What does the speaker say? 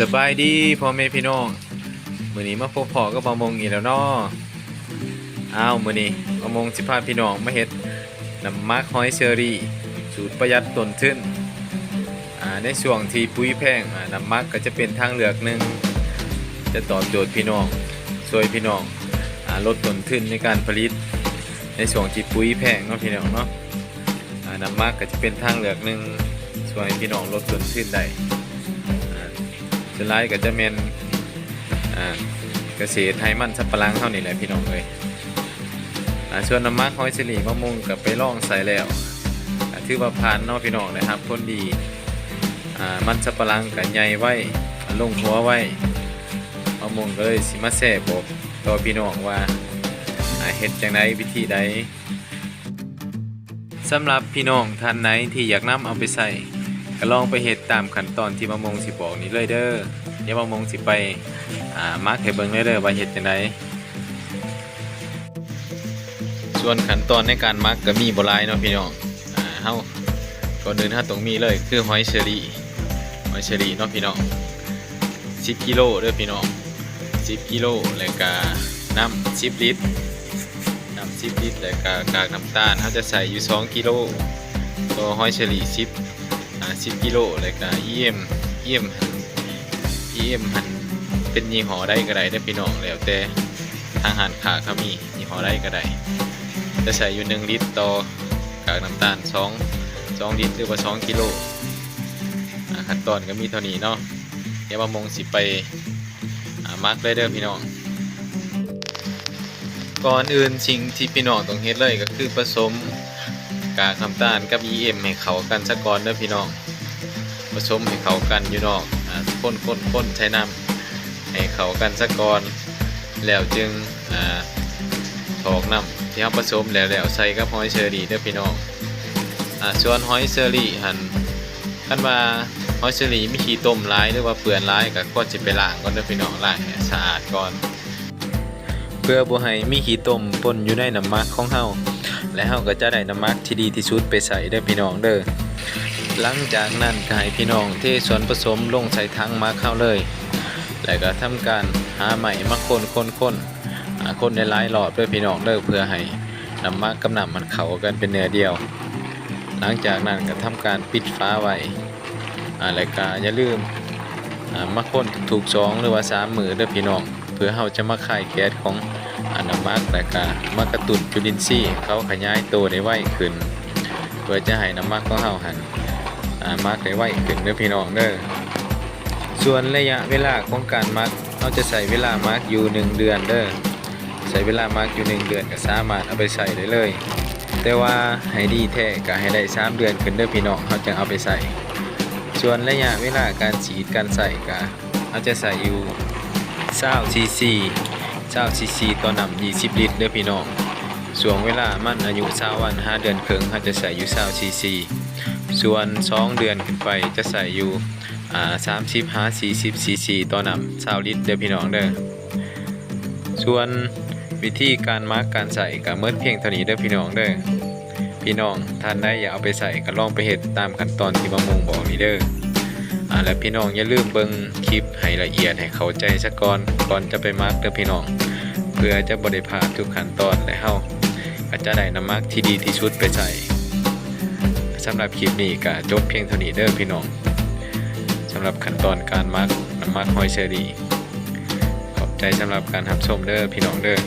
สบายดีพ่อแม่พี่น้องมื้อนี้มาพบพ่อกับประมงอีกแล้วเนาะอ้าวมื้อนี้ประมงสิพาพี่น้องมาเฮ็ดน้ำมักหอยเชอรี่ สูตรประหยัดต้นทุนอ่าในช่วงที่ปุ๋ยแพงอ่าน้ำมักก็จะเป็นทางเลือกหนึ่งจะตอบโจทย์พี่น้องช่วยพี่น้องอ่าลดต้นทุนในการผลิต ในช่วงที่ปุ๋ยแพงเนาะพี่น้องเนาะ น้ำมักก็จะเป็นทางเลือกหนึ่งช่วยให้พี่น้องลดต้นทุนได้ส่วนหลายก็จะเป็นเกษตรไทยมันสับปะหลังเท่านี้แหละพี่น้องเลยส่วนน้ำมักหอยสิริมะม่วงกับไปล่องใส่แล้วถือว่าผ่านนาะพี่น้องนะครับคนดีมันสับปะหลังกับใหญ่ไว้ลงหัวไว้มะม่วงก็เลยสิมาแซ่บอกต่อพี่น้องว่าเฮ็ดจังไดวิธีใด สำหรับพี่น้องท่านไหนที่อยากนำเอาไปใส่ก็ลองไปเฮ็ดตามขั้นตอนที่มะมงสิบอกนี้เลยเด้อเดี๋ยวมะมงสิไปอ่ามาร์คให้เบิ่งเลยเด้อว่าเฮ็ดจังไดส่วนขั้นตอนในการมักก็มีบ่หลายเนาะพี่น้องอ่าเฮาก่อนอื่นเฮาต้องมีเลยคือหอยเชอรี่หอยเชอรี่เนาะพี่น้อง10กิโลเด้อพี่น้อง10กิโลแล้วก็น้ำ10ลิตร 10 ลิตร แล้วก็กากน้ำตาลเฮาจะใส่อยู่ 2 กิโลตัวหอยเชอรี่10อ่า10กิโลเลยก็ EM EM หัน EM หันเป็นยี่ห้อใดก็ได้ได้พี่น้องแล้วแต่ทางหารขาเขามียี่ห้อใดก็ได้จะใส่อยู่ 1 ลิตรต่อกากน้ำตาล 2 2 ลิตรหรือว่า 2 กิโลขั้นตอนก็มีเท่านี้เนาะเดี๋ยวมามงสิไปมาร์กเลยเด้อพี่น้อง ก่อนอื่นสิ่งที่พี่น้องต้องเฮ็ดเลยก็คือผสมกากน้ำตาลกับ EM ให้เข้ากันซะก่อนเด้อพี่น้องผสมให้เข้ากันอยู่นอกอ่าคนคนคนใช้น้ำให้เข้ากันซะก่อนแล้วจึงอ่าถอกน้ำที่เราผสมแล้วแล้วใส่กับหอยเชอรี่เด้อพี่น้องอ่าส่วนหอยเชอรี่หันคันว่าหอยเชอรี่มีขี้ต้มร้ายหรือว่าเปื่อนร้ายก็ก็จะไปล้างก่อนเด้อพี่น้องล้างให้สะอาดก่อน เพื่อบ่ให้มีขี้ต้มปนอยู่ในน้ำมักของเฮาและเฮาก็จะได้น้ำมักที่ดีที่สุดไปใส่เด้อพี่น้องเด้อหลังจากนั้นก็ให้พี่น้องเทส่วนผสมลงใส่ถังมักเข้าเลย แล้วก็ทำการหาใหม่มาคนคนคนหาคนในหลายรอบเด้อพี่น้องเด้อเพื่อให้น้ำมักกับน้ำมันเข้ากันเป็นเนื้อเดียว หลังจากนั้นก็ทำการปิดฝาไว้อ่าแล้วก็อย่าลืมมาคนถูกสองหรือว่าสามมือเด้อพี่น้อง พื่อเฮาจะมาคายแก๊สของอน้ำมักและก็มากระตุ้นจุลินทรีย์เขาขยายตัวได้ไวขึ้น เพื่อจะให้น้ำมักของเฮาหันอ่ามักได้ไวขึ้นเด้อพี่น้องเด้อส่วนระยะเวลาของการมักเราจะใส่เวลามักอยู่ 1 เดือนเด้อใส่เวลามักอยู่ 1 เดือนก็สามารถเอาไปใส่ได้เลย แต่ว่าให้ดีแท้ก็ให้ได้ 3 เดือนขึ้นเด้อพี่น้องเขาจึงเอาไปใส่ส่วนระยะเวลาการฉีดการใส่ก็เราจะใส่อยู่ 20 cc 20 cc ต่อน้ำ20ลิตรเด้อพี่น้องส่วนเวลามันอายุ20วัน5เดือนครึ่งเขาจะใส่อยู่20 cc ส่วน2เดือนขึ้นไปจะใส่อยู่อ่า30 5 40 cc ต่อน้ำ20ลิตรเด้อพี่น้องเด้อส่วนวิธีการมาร์กการใส่ก็เมื่อเพียงเท่านี้เด้อพี่น้องเด้อพี่น้องท่านได้อย่าเอาไปใส่ก็ลองไปเฮ็ดตามขั้นตอนที่มะมงบอกนี่เด้อ อ่าและพี่น้องอย่าลืมเบิ่งคลิปให้ละเอียดให้เข้าใจซะก่อนก่อนจะไปมาร์กเด้อพี่น้อง เพื่อจะบ่ได้พลาดทุกขั้นตอนและเฮาก็จะได้น้ำมักที่ดีที่สุดไปใส่สำหรับคลิปนี้ก็จบเพียงเท่านี้เด้อพี่น้องสำหรับขั้นตอนการมักน้ำมักหอยเชอรี่ขอบใจสำหรับการรับชมเด้อพี่น้องเด้อ